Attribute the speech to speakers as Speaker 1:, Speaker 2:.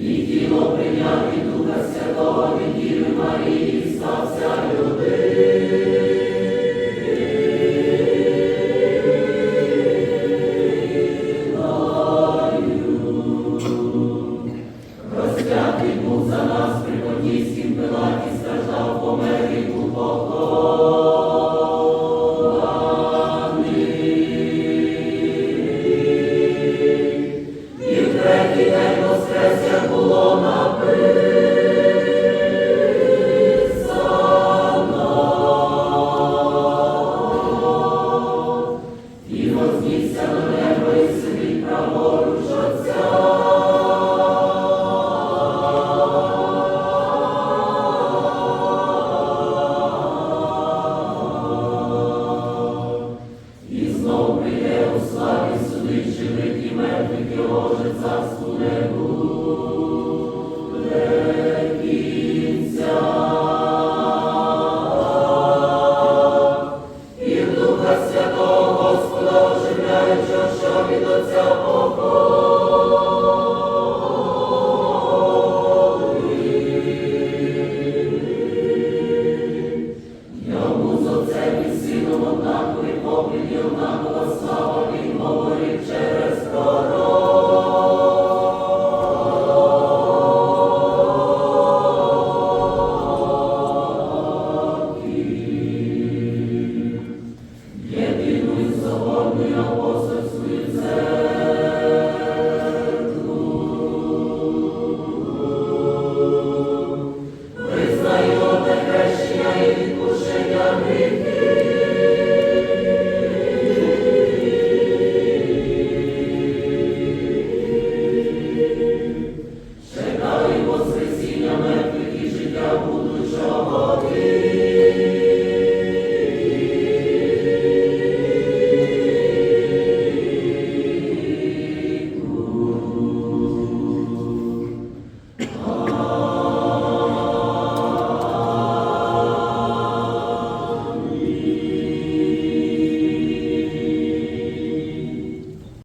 Speaker 1: І тіло прийняв від Духа Святого від Діви Марії стався страждав, помер і був Бог. Вічі великі мертві, Боже, царство небо.